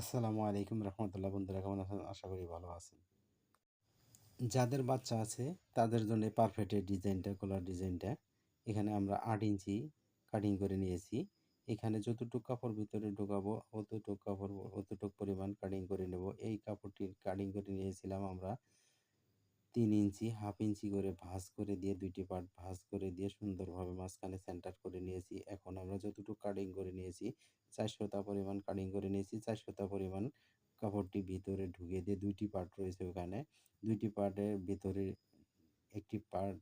আসসালামু আলাইকুম রহমতুল্লাহ। বন্ধুরা, কেমন আছেন? আশা করি ভালো আছেন। যাদের বাচ্চা আছে, তাদের জন্য পারফেক্ট ডিজাইনটা কলার ডিজাইনটা এখানে আমরা আট ইঞ্চি কাটিং করে নিয়েছি। এখানে যতটুক কাপড় ভিতরে ঢোকাবো, অতটুক কাপড়, অতটুক পরিমাণ কাটিং করে নেব। এই কাপড়টি কাটিং করে নিয়েছিলাম আমরা তিন ইঞ্চি, হাফ ইঞ্চি করে ভাঁজ করে দিয়ে দুইটি পার্ট ভাঁজ করে দিয়ে সুন্দরভাবে মাঝখানে সেন্টার করে নিয়েছি। এখন আমরা যতটুকু কাটিং করে নিয়েছি চারশোটা পরিমাণ কাটিং করে নিয়েছি চারশোটা পরিমাণ কাপড়টি ভিতরে ঢুকিয়ে দিয়ে দুইটি পার্ট রয়েছে ওখানে। দুইটি পার্টের ভিতরে একটি পার্ট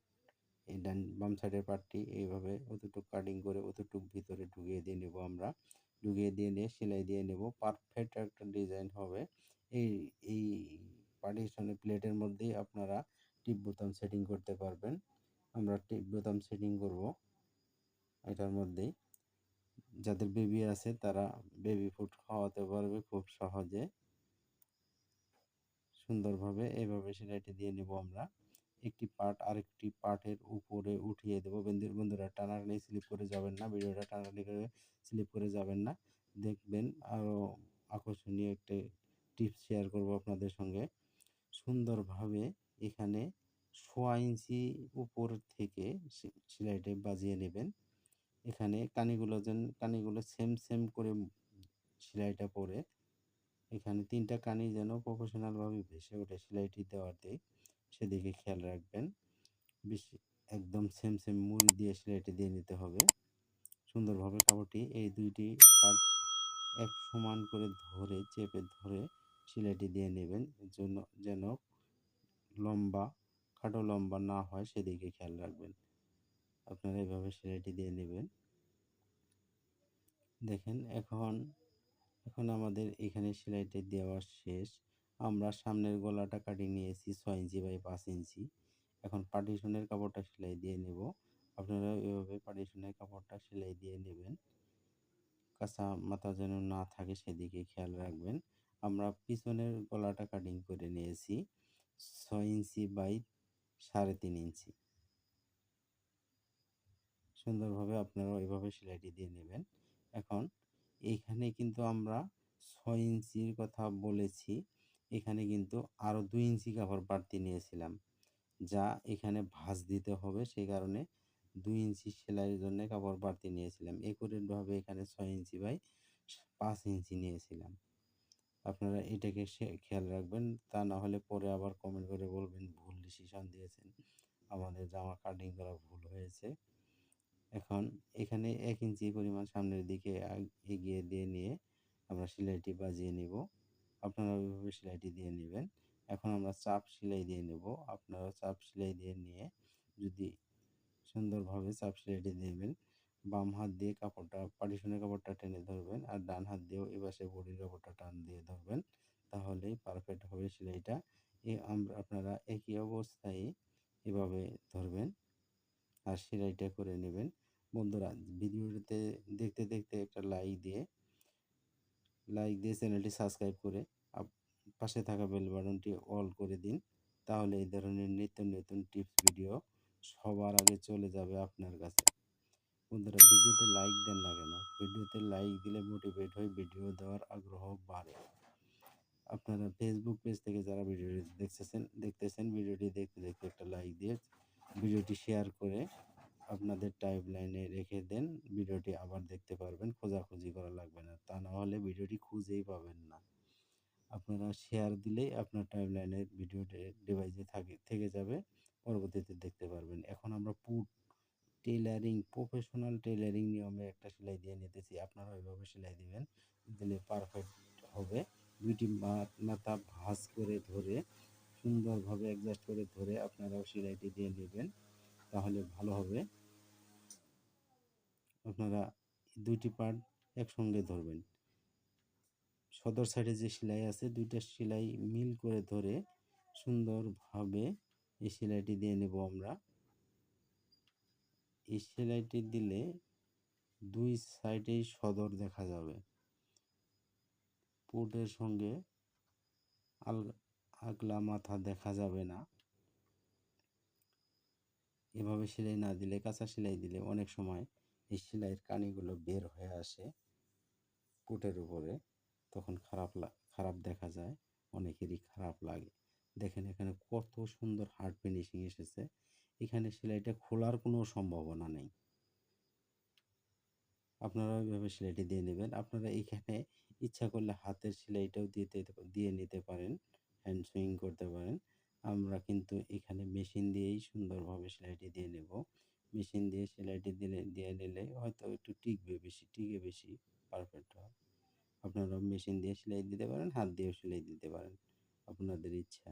এই ডান বাম সাইডের পার্টটি এইভাবে অতটুকু কাটিং করে অতটুকু ভিতরে ঢুকিয়ে দিয়ে নেব আমরা। ঢুকিয়ে দিয়ে নিয়ে, সেলাই দিয়ে নেব। পারফেক্ট একটা ডিজাইন হবে। এই এই পার্টিশনের প্লেটের মধ্যেই আপনারা টিপ বোতাম সেটিং করতে পারবেন। আমরা টিপ বোতাম সেটিং করব এটার মধ্যেই। যাদের বেবি আছে তারা বেবি ফুড খাওয়াতে পারবে খুব সহজে। সুন্দরভাবে এইভাবে সেলাইটি দিয়ে নেব আমরা। একটি পার্ট আরেকটি পার্টের উপরে উঠিয়ে দেবো। বন্ধু বন্ধুরা টানাটানি স্লিপ করে যাবেন না। ভিডিওটা টানাটানি করে স্লিপ করে যাবেন না। দেখবেন আরও আকর্ষণীয় একটি টিপস শেয়ার করব আপনাদের সঙ্গে। সুন্দরভাবে এখানে সোয়া ইঞ্চি উপর থেকে সেলাইটি বাজিয়ে নেবেন। এখানে কানিগুলো যেন, কানিগুলো সেম সেম করে সেলাইটা পরে এখানে তিনটা কানি যেন প্রফেশনালভাবে ভেসে ওঠে সেলাইটি দেওয়াতে, সেদিকে খেয়াল রাখবেন। বেশি একদম সেম সেম মুড়ি দিয়ে সেলাইটি দিয়ে নিতে হবে। সুন্দরভাবে কাপড়টি এই দুইটি পার্ট এক সমান করে ধরে, চেপে ধরে সেলাইটি দিয়ে নেবেন। জন্য যেন লম্বা, খাটো লম্বা না হয় সেদিকে খেয়াল রাখবেন। আপনারা এভাবে সেলাইটি দিয়ে নেবেন। দেখেন এখন এখন আমাদের এখানে সেলাইটি দেওয়া শেষ। আমরা সামনের গলাটা কাটিয়ে নিয়েছি ছয় ইঞ্চি বাই পাঁচ ইঞ্চি। এখন পার্টিশনের কাপড়টা সেলাই দিয়ে নেব। আপনারা এভাবে পার্টিশনের কাপড়টা সেলাই দিয়ে নেবেন। কাঁচা মাথা যেন না থাকে সেদিকে খেয়াল রাখবেন। আমরা পিছনের গলাটা কাটিং করে নিয়েছি ছয় ইঞ্চি বাই সাড়ে তিন ইঞ্চি। সুন্দরভাবে আপনারা ওইভাবে সেলাইটি দিয়ে নেবেন। এখন এইখানে কিন্তু আমরা ছয় ইঞ্চির কথা বলেছি, এখানে কিন্তু আরও দুই ইঞ্চি কাপড় বাড়তি নিয়েছিলাম, যা এখানে ভাঁজ দিতে হবে, সেই কারণে দুই ইঞ্চি সেলাইয়ের জন্য কাপড় বাড়তি নিয়েছিলাম। একুরেটভাবে এখানে ছয় ইঞ্চি বাই পাঁচ ইঞ্চি নিয়েছিলাম। আপনারা এটাকে খেয়াল রাখবেন। তা না হলে পরে আবার কমেন্ট করে বলবেন, ভুল ডিসিশন দিয়েছেন। আমাদের জামা কাটিং করা ভুল হয়েছে। এখন এখানে এক ইঞ্চি পরিমাণ সামনের দিকে এগিয়ে দিয়ে নিয়ে আমরা সেলাইটি বাজিয়ে নিব। আপনারা ওইভাবে সেলাইটি দিয়ে নেবেন। এখন আমরা চাপ সেলাই দিয়ে নেব। আপনারা চাপ সেলাই দিয়ে নিয়ে যদি সুন্দরভাবে চাপ সেলাইটি দেবেন বাম হাত দিয়ে কাপড়টা পার্টিশনের কাপড়টা টেনে ধরবেন আর ডান হাত দিয়েও এপাশে বডির কাপড়টা টান দিয়ে ধরবেন। তাহলেই পারফেক্ট হবে সেলাইটা। এ আমরা আপনারা একই অবস্থায় এভাবে ধরবেন আর সেলাইটা করে নেবেন। বন্ধুরা ভিডিওটিতে দেখতে দেখতে একটা লাইক দিয়ে লাইক দিয়ে চ্যানেলটি সাবস্ক্রাইব করে পাশে থাকা বেল বাটনটি অল করে দিন। তাহলে এই ধরনের নিত্য নতুন টিপস ভিডিও সবার আগে চলে যাবে আপনার কাছে। বন্ধুরা, ভিডিওতে লাইক দেন না কেন? ভিডিওতে লাইক দিলে মোটিভেট হয়ে, ভিডিও দেওয়ার আগ্রহ বাড়ে। আপনারা ফেসবুক পেজ থেকে যারা ভিডিওটি দেখতেছেন দেখতেছেন ভিডিওটি দেখতে দেখতে একটা লাইক দিয়ে ভিডিওটি শেয়ার করে আপনাদের টাইপ লাইনে রেখে দেন ভিডিওটি আবার দেখতে পারবেন, খোঁজাখুঁজি করা লাগবে না। তা না হলে ভিডিওটি খুঁজেই পাবেন না। আপনারা শেয়ার দিলেই আপনার টাইম লাইনের ভিডিওটি ডিভাইসে থাকে, থেকে যাবে, পরবর্তীতে দেখতে পারবেন। এখন আমরা পুট টেলারিং প্রফেশনাল টেলারিং নিয়মে একটা সেলাই দিয়ে নিতেছি। আপনারা ওইভাবে সেলাই দিবেন। দিলে পারফেক্ট হবে। দুইটি মাথা ভাঁজ করে ধরে, সুন্দরভাবে অ্যাডজাস্ট করে ধরে আপনারাও সেলাইটি দিয়ে নেবেন। তাহলে ভালো হবে। আপনারা দুইটি পার্ট একসঙ্গে ধরবেন। সদর সাইডে যে সেলাই আছে, দুইটা সেলাই মিল করে ধরে সুন্দরভাবে এই সেলাইটি দিয়ে নেব আমরা। এই সেলাইটি দিলে দুই সাইডেই সদর দেখা যাবে। পোর্টের সঙ্গে আল, আগলা মাথা দেখা যাবে না। এভাবে সেলাই না দিলে, কাঁচা সেলাই দিলে অনেক সময় এই সেলাইয়ের কানিগুলো বের হয়ে আসে পুটের উপরে। তখন খারাপ খারাপ দেখা যায়, অনেকেরই খারাপ লাগে। দেখেন এখানে কত সুন্দর হার্ড ফিনিশিং এসেছে। এখানে সেলাইটা খোলার কোনো সম্ভাবনা নেই। আপনারা ওইভাবে সেলাইটি দিয়ে নেবেন। আপনারা এখানে ইচ্ছা করলে হাতের সেলাইটাও দিতে, দিয়ে নিতে পারেন হ্যান্ড সুইং করতে পারেন। আমরা কিন্তু এখানে মেশিন দিয়েই সুন্দরভাবে সেলাইটি দিয়ে নেব। মেশিন দিয়ে সেলাইটি দিলে, দিয়ে নিলে হয়তো একটু টিকবে বেশি, টিকে বেশি পারফেক্ট হয়। আপনারা মেশিন দিয়ে সেলাই দিতে পারেন, হাত দিয়েও সেলাই দিতে পারেন। আপনাদের ইচ্ছা।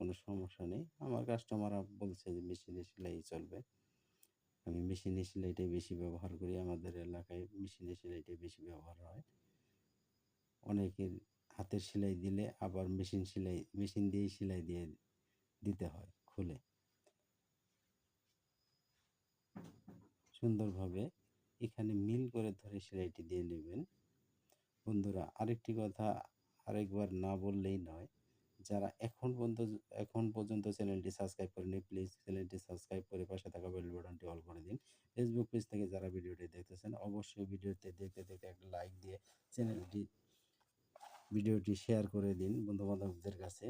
কোনো সমস্যা নেই। আমার কাস্টমাররা বলছে যে, মেশিনে সেলাই চলবে। আমি মেশিনে সেলাইটাই বেশি ব্যবহার করি। আমাদের এলাকায় মেশিনে সেলাইটাই বেশি ব্যবহার হয়। অনেকের হাতের সেলাই দিলে আবার মেশিন সেলাই, মেশিন দিয়েই সেলাই দিয়ে দিতে হয় খুলে। সুন্দরভাবে এখানে মিল করে ধরে সেলাইটি দিয়ে নেবেন। বন্ধুরা, আরেকটি কথা আরেকবার না বললেই নয়। যারা এখন পর্যন্ত এখন পর্যন্ত চ্যানেলটি সাবস্ক্রাইব করেনি প্লিজ চ্যানেলটি সাবস্ক্রাইব করে পাশে থাকা বেল বাটনটি অল করে দিন। ফেসবুক পেজ থেকে যারা ভিডিওটি দেখতেছেন, অবশ্যই ভিডিওতে দেখতে দেখতে একটা লাইক দিয়ে চ্যানেলটি, ভিডিওটি শেয়ার করে দিন বন্ধুবান্ধবদের কাছে।